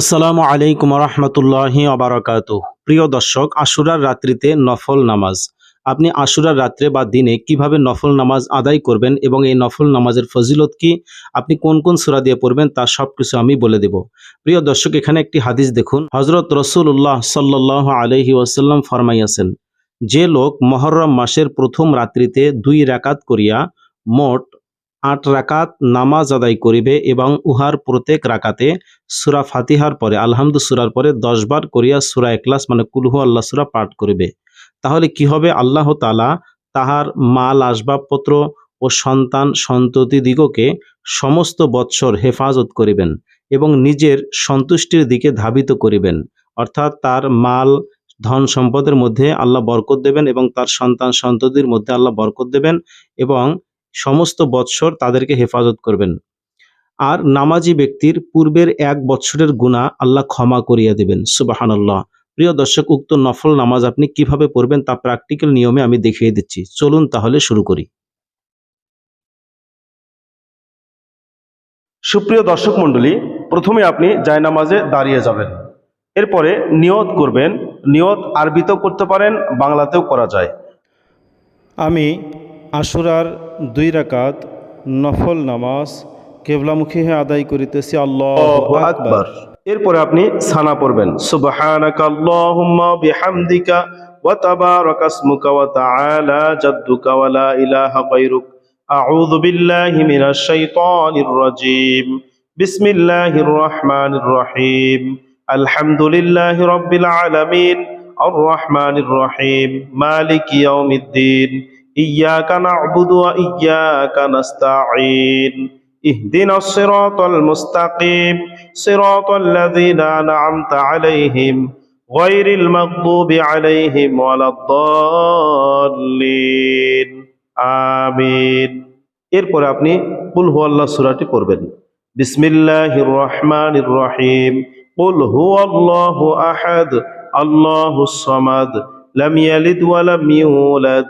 আসসালামু আলাইকুম রহমতুল্লাহি আবরাকাত প্রিয় দর্শক, আশুরার রাত্রিতে নফল নামাজ। আপনি আশুরার রাত্রে বা দিনে কীভাবে নফল নামাজ আদায় করবেন এবং এই নফল নামাজের ফজিলত কি? আপনি কোন কোন সূরা দিয়ে পড়বেন তা সব কিছু আমি বলে দেব। প্রিয় দর্শক, এখানে একটি হাদিস দেখুন। হজরত রসুল্লাহ সাল্লাহ আলহি ওয়াসাল্লাম ফরমাইয়াছেন, যে লোক মহরম মাসের প্রথম রাত্রিতে দুই রাকাত করিয়া মোট আট রাকাত নামাজ আদায় করিবে এবং উহার প্রত্যেক রাকাতে সুরা ফাতিহার পরে, আলহামদু সুরার পরে দশবার করিয়া সুরা একলাস মানে কুলহু আল্লাহ সুরা পাঠ করিবে। তাহলে কি হবে? আল্লাহ তালা তাহার মাল, আসবাবপত্র ও সন্তান সন্ততি দিগকে সমস্ত বৎসর হেফাজত করিবেন এবং নিজের সন্তুষ্টির দিকে ধাবিত করিবেন। অর্থাৎ তার মাল, ধন সম্পদের মধ্যে আল্লাহ বরকত দেবেন এবং তার সন্তান সন্ততির মধ্যে আল্লাহ বরকত দেবেন এবং সমস্ত বৎসর তাদেরকে হেফাজত করবেন। আর নামাজি ব্যক্তির পূর্বের এক বৎসরের গুণা আল্লাহ ক্ষমা করিয়া দেবেন। সুবাহান আল্লাহ প্রিয় দর্শক উক্ত নফল নামাজ আপনি কীভাবে পড়বেন তা প্র্যাকটিক্যাল নিয়মে আমি দেখিয়ে দিচ্ছি। চলুন তাহলে শুরু করি। সুপ্রিয় দর্শক মণ্ডলী প্রথমে আপনি জায়নামাজে দাঁড়িয়ে যাবেন। এরপরে নিয়ত করবেন। নিয়ত আরবিতেও করতে পারেন বাংলাতেও করা যায়। আমি আশুরার দুই রাকাত নফল নামাজ কেবলামুখী হয়ে আদায় করিতেছি আল্লাহ আকবার। এরপরে আপনি সানা পড়বেন। সুবহানাকা আল্লাহুম্মা বিহামদিকা ওয়া তাবারাকা ইসমুকা ওয়া তাআলা জাদ্দুকা ওয়া লা ইলাহা গায়রুক। আউযু বিল্লাহি মিনাশ শাইতানির রাজীম। বিসমিল্লাহির রহমানির রহিম। আলহামদুলিল্লাহি রাব্বিল আলামিন। আর রহমানির রহিম। মালিকি ইয়াউমিদ্দিন। ইয়াকা না'বুদু ওয়া ইয়াকা নাস্তাঈন اهدنا الصراط المستقيم صراط الذين أنعمت عليهم غير المغضوب عليهم ولا الضالين آمين এরপরে আপনি কুল হু আল্লাহ সূরাটি পড়বেন বিসমিল্লাহির রহমানির রহিম কুল হু আল্লাহু আহাদ আল্লাহুস সামাদ লাম ইয়ালিদ ওয়া লাম ইউলাদ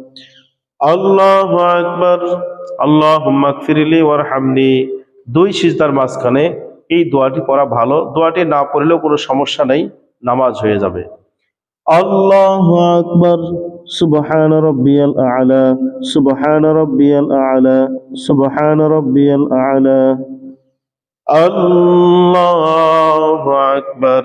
আল্লাহ আকবর। আল্লাহ ফিরিলি ওয়ার হামনি দুই সিজদার মাঝখানে এই দোয়াটি পড়া ভালো। দোয়াটি না পড়লেও কোনো সমস্যা নেই, নামাজ হয়ে যাবে। আল্লাহ আকবর। সুবহান রব্বিয়াল আলা। সুবহান রব্বিয়াল আলা। সুবহান রব্বিয়াল আলা। আল্লাহ আকবর।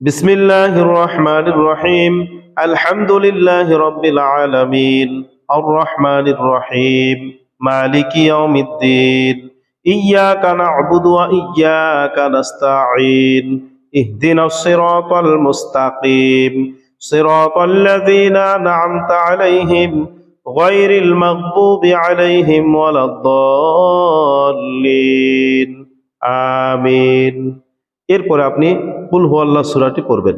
বিসমিল্লাহির রহমানির রহিম। আলহামদুলিল্লাহি রাব্বিল আলামিন আর রহমানির রহিম مالك يوم الدين إياك نعبد وإياك نستعين اهدنا الصراط المستقيم صراط الذين أنعمت عليهم غير المغضوب عليهم ولا الضالين آمين এরপরে আপনি কুল হু আল্লাহ সূরাটি পড়বেন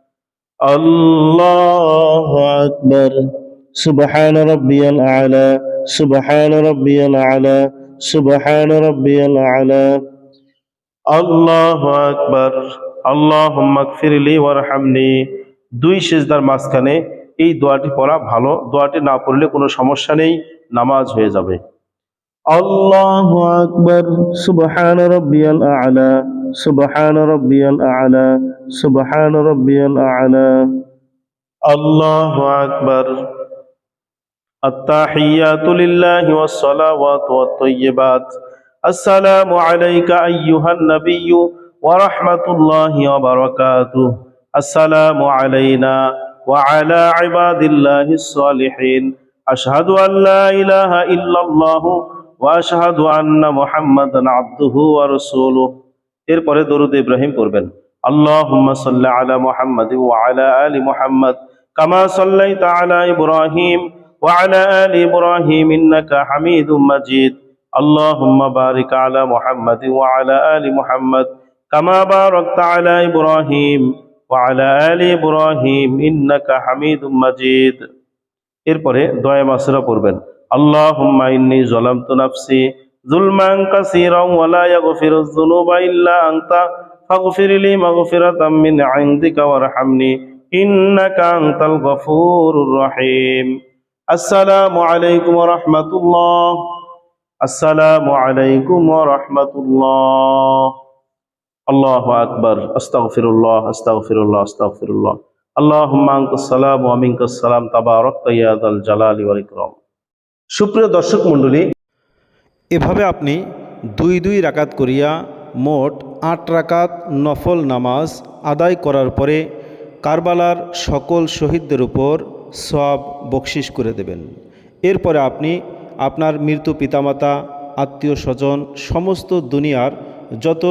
الله أكبر سبحان ربي الأعلى سبحان ربي الأعلى سبحان ربي الأعلى الله أكبر اللهم اغفر لي وارحمني দুই সিজদার মাঝখানে এই দোয়াটি পড়া ভালো দোয়াটি না পড়লে কোনো সমস্যা নেই নামাজ হয়ে যাবে الله أكبر سبحان ربي الأعلى سبحان ربي الأعلى سبحان ربي الأعلى الله أكبر التحيات لله والصلوات والطيبات السلام عليك أيها النبي ورحمة الله وبركاته السلام علينا وعلى عباد الله الصالحين أشهد أن لا إله إلا الله وأشهد أن محمدا عبده ورسوله এরপরে দরুদ ইব্রাহিম পড়বেন। আল্লাহুম্মা সাল্লি আলা মুহাম্মাদ এরপরে দয়া মাসরা পড়বেন। নাফসি যুলমান কাসীরান ওয়া লা ইয়াগফিরুয যুনুবা ইল্লা আনতা ফাগফির লি মাগফিরাতাম মিন ইনদিকা ওয়ারহামনি ইন্নাকা আনতাল গফুরুর রহিম। আসসালামু আলাইকুম ওয়া রাহমাতুল্লাহ আসসালামু আলাইকুম ওয়া রাহমাতুল্লাহ আল্লাহু আকবার। আস্তাগফিরুল্লাহ আস্তাগফিরুল্লাহ আস্তাগফিরুল্লাহ। আল্লাহুম্মা আনতাস সালাম ওয়া মিনকাস সালাম তাবারাকতা ইয়া যাল জালালি ওয়াল ইকরাম। সুপ্রিয় দর্শক মণ্ডলী এভাবে আপনি দুই দুই রাকাত করিয়া মোট আট রাকাত নফল নামাজ আদায় করার পরে কারবালার সকল শহীদদের উপর সব বকশিস করে দেবেন। এরপরে আপনি আপনার মৃত্যু পিতামাতা, আত্মীয় স্বজন, সমস্ত দুনিয়ার যত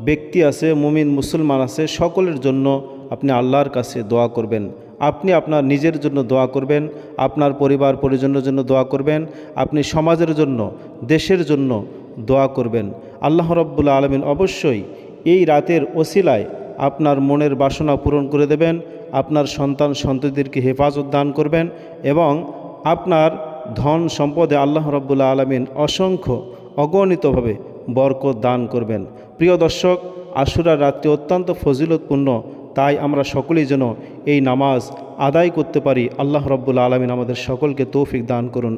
ব্যক্তি আছে, মুমিন, মুসলমান আছে, সকলের জন্য আপনি আল্লাহর কাছে দোয়া করবেন। আপনি আপনার নিজের জন্য দোয়া করবেন, আপনার পরিবার পরিজনের জন্য দোয়া করবেন, আপনি সমাজের জন্য, দেশের জন্য দোয়া করবেন। আল্লাহ রব্বুল আলমিন অবশ্যই এই রাতের ওসিলায় আপনার মনের বাসনা পূরণ করে দেবেন, আপনার সন্তান সন্ততিদেরকে হেফাজত দান করবেন এবং আপনার ধন সম্পদে আল্লাহ রব্বুল্লা আলমিন অসংখ্য অগণিতভাবে বরকত দান করবেন। প্রিয় দর্শক, আশুরার রাত্রি অত্যন্ত ফজিলতপূর্ণ তাই আমরা সকলেই যেন এই নামাজ আদায় করতে পারি। আল্লাহ রব্বুল আলমিন আমাদের সকলকে তৌফিক দান করুন